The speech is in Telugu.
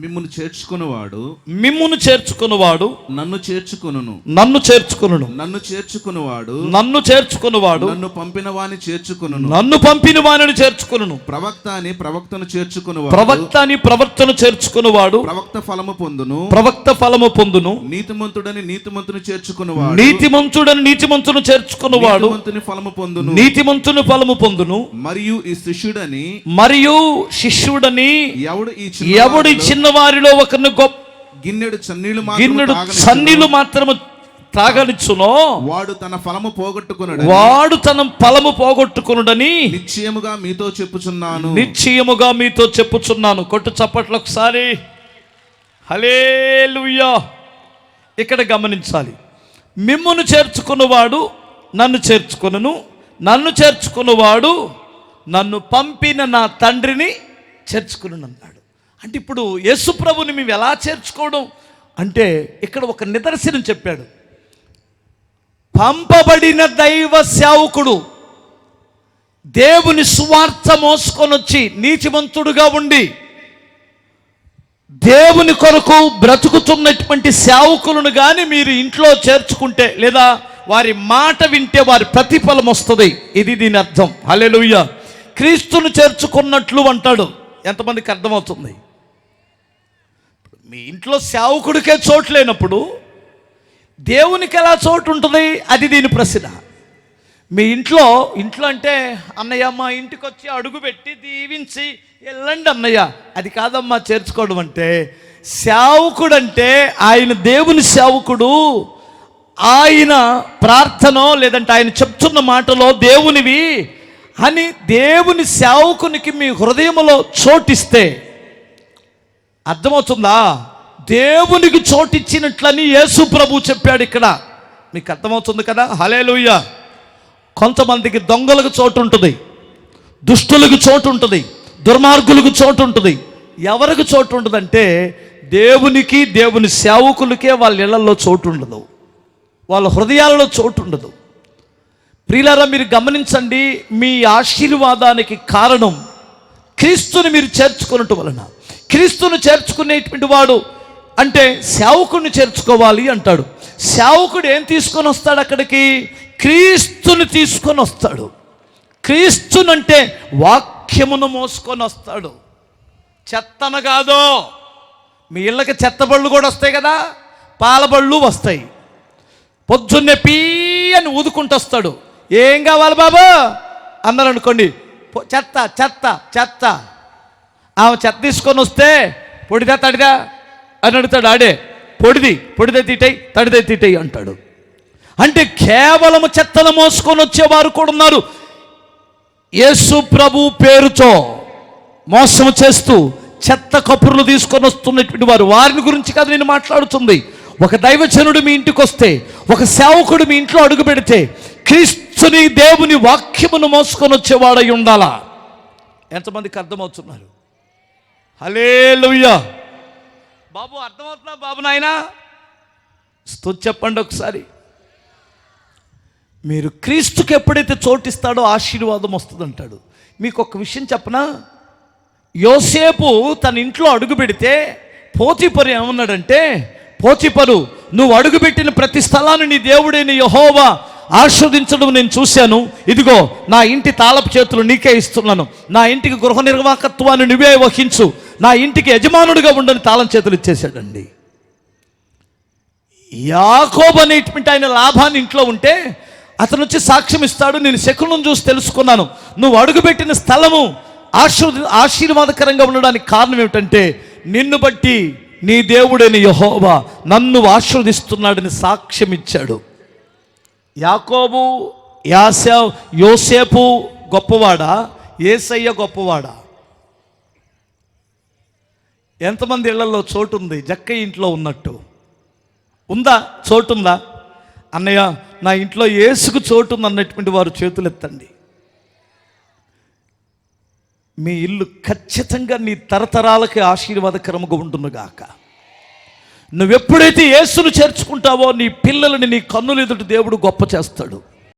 మిమ్మును చేర్చుకునివాడు మిమ్మును చేర్చుకునివాడు నన్ను చేర్చుకొనును. నన్ను చేర్చుకును నన్ను చేర్చుకునివాడు నన్ను చేర్చుకునివాడు నన్ను పంపిన వాని చేర్చుకొనును. నన్ను పంపిన వానిని చేర్చుకును ప్రవక్త అని ప్రవక్తను చేర్చుకునివాడు. ప్రవక్త అని ప్రవర్తన చేర్చుకునివాడు ప్రవక్త ఫలము పొందును. ప్రవక్త ఫలము పొందును. నీతిమంతుడని నీతిమంతుని చేర్చుకునివాడు. నీతిమంతుడని నీతిమంతును చేర్చుకునివాడు నీతిమంతుని ఫలము పొందును. నీతిమంతుని ఫలము పొందును. మరియు ఈ శిష్యుడని మరియు శిష్యుడని ఎవడు ఈ ఎవడు ఈ చిన్నవారిలో ఒకరిని గొప్ప గిన్నెడు మాత్రము గిన్నెడు. సన్నీలు మాత్రము త్రాగనిచ్చునో వాడు తన ఫలము పోగొట్టుకున్నాడు వాడు తన ఫలము పోగొట్టుకునుడని నిశ్చయముగా మీతో చెప్పుచున్నాను. నిశ్చయముగా మీతో చెప్పుచున్నాను. కొట్టు చప్పట్లు ఒకసారి. హలేలుయ్యా ఇక్కడ గమనించాలి. మిమ్మును చేర్చుకున్నవాడు నన్ను చేర్చుకొనును. నన్ను చేర్చుకున్నవాడు నన్ను పంపిన నా తండ్రిని చేర్చుకును అన్నాడు అంటే ఇప్పుడు యేసు ప్రభుని మేము ఎలా చేర్చుకోవడం? అంటే ఇక్కడ ఒక నిదర్శనం చెప్పాడు. పంపబడిన దైవ సేవకుడు దేవుని సువార్త మోసుకొని వచ్చి నీతిమంతుడుగా ఉండి దేవుని కొరకు బ్రతుకుతున్నటువంటి సేవకులను కానీ మీరు ఇంట్లో చేర్చుకుంటే లేదా వారి మాట వింటే వారి ప్రతిఫలం వస్తుంది. ఇది దీని అర్థం. హలే క్రీస్తును చేర్చుకున్నట్లు అంటాడు. ఎంతమందికి అర్థమవుతుంది? మీ ఇంట్లో సేవకుడికే చోటు లేనప్పుడు దేవునికి ఎలా చోటు ఉంటుంది? అది దీని ప్రశ్న. మీ ఇంట్లో ఇంట్లో అంటే అన్నయ్య మా ఇంటికి వచ్చి అడుగు పెట్టి దీవించి వెళ్ళండి అన్నయ్య. అది కాదమ్మా చేర్చుకోవడం అంటే. సేవకుడు అంటే ఆయన దేవుని సేవకుడు. ఆయన ప్రార్థన లేదంటే ఆయన చెప్తున్న మాటలో దేవునివి అని దేవుని సేవకునికి మీ హృదయంలో చోటిస్తే అర్థమవుతుందా? దేవునికి చోటిచ్చినట్లని యేసు ప్రభు చెప్పాడు ఇక్కడ. మీకు అర్థమవుతుంది కదా? హలేలుయ్య కొంతమందికి దొంగలకు చోటు ఉంటుంది దుష్టులకు చోటు ఉంటుంది దుర్మార్గులకు చోటు ఉంటుంది ఎవరికి చోటు ఉంటుందంటే దేవునికి దేవుని సేవకులకే వాళ్ళ ఇళ్ళలో చోటు ఉండదు వాళ్ళ హృదయాలలో చోటు ఉండదు ప్రియులారా మీరు గమనించండి మీ ఆశీర్వాదానికి కారణం క్రీస్తుని మీరు చేర్చుకున్నట్టు వలన. క్రీస్తును చేర్చుకునేటువంటి వాడు అంటే సేవకుడిని చేర్చుకోవాలి అంటాడు. సేవకుడు ఏం తీసుకొని వస్తాడు అక్కడికి? క్రీస్తుని తీసుకొని వస్తాడు. క్రీస్తునంటే వాక్యమును మోసుకొని వస్తాడు. చెత్తన కాదో. మీ ఇళ్ళకి చెత్తబళ్ళు కూడా వస్తాయి కదా? పాలబళ్ళు వస్తాయి. పొద్దున్నే పీ అని ఊదుకుంటూ వస్తాడు. ఏం కావాలి బాబు? అన్నారు అనుకోండి చెత్త చెత్త చెత్త. ఆమె చెత్త తీసుకొని వస్తే పొడిదా తడిదా? అని అడుగుతాడు ఆడే పొడిది పొడిదే తీటై తడిదే తీటై అంటాడు. అంటే కేవలం చెత్తను మోసుకొని వచ్చేవారు కూడా ఉన్నారు. యేసు ప్రభు పేరుతో మోసం చేస్తూ చెత్త కపురులు తీసుకొని వస్తున్నటువంటి వారు. వారిని గురించి కాదు నేను మాట్లాడుతుంది. ఒక దైవజనుడు మీ ఇంటికి వస్తే ఒక సేవకుడు మీ ఇంట్లో అడుగు పెడితే క్రీస్తుని దేవుని వాక్యమును మోసుకొని వచ్చేవాడై ఉండాలా? ఎంతమందికి అర్థమవుతున్నారు? హలే బాబు అర్థమవుతున్నా బాబు నాయనా? స్తుతి చెప్పండి ఒకసారి. మీరు క్రీస్తుకి ఎప్పుడైతే చోటిస్తాడో ఆశీర్వాదం వస్తుందంటాడు. మీకు ఒక విషయం చెప్పనా? యోసేపు తన ఇంట్లో అడుగు పెడితే పోతిపరు ఏమన్నాడంటే పోతిపరు నువ్వు అడుగుపెట్టిన ప్రతి స్థలాన్ని నీ దేవుడైన యహోవా ఆస్వాదించడం నేను చూశాను. ఇదిగో నా ఇంటి తాళపు చేతులు నీకే ఇస్తున్నాను. నా ఇంటికి గృహ నిర్వాహకత్వాన్ని నువ్వే వహించు. నా ఇంటికి యజమానుడిగా ఉండని తాళం చేతులు ఇచ్చేశాడండి. యాకోబ్ అనేటువంటి ఆయన లాభాన్ని ఇంట్లో ఉంటే అతను వచ్చి సాక్ష్యం ఇస్తాడు నేను శకునం చూసి తెలుసుకున్నాను. నువ్వు అడుగుపెట్టిన స్థలము ఆశీర్వ ఆశీర్వాదకరంగా ఉండడానికి కారణం ఏమిటంటే నిన్ను బట్టి నీ దేవుడైన యహోవా నన్ను ఆశీర్వదిస్తున్నాడని సాక్ష్యం ఇచ్చాడు. యాకోబు యాస యోసేపు గొప్పవాడా? ఏసయ్య గొప్పవాడా? ఎంతమంది ఇళ్ళలో చోటు ఉంది జక్క ఇంట్లో ఉన్నట్టు. ఉందా? చోటు ఉందా అన్నయ్య నా ఇంట్లో ఏసుకు చోటు ఉంది అన్నటువంటి వారు చేతులు ఎత్తండి మీ ఇల్లు ఖచ్చితంగా నీ తరతరాలకి ఆశీర్వాదకరముగా ఉండునుగాక. నువ్వెప్పుడైతే యేసును చేర్చుకుంటావో నీ పిల్లలని నీ కన్నులు ఎదుటి దేవుడు గొప్ప చేస్తాడు.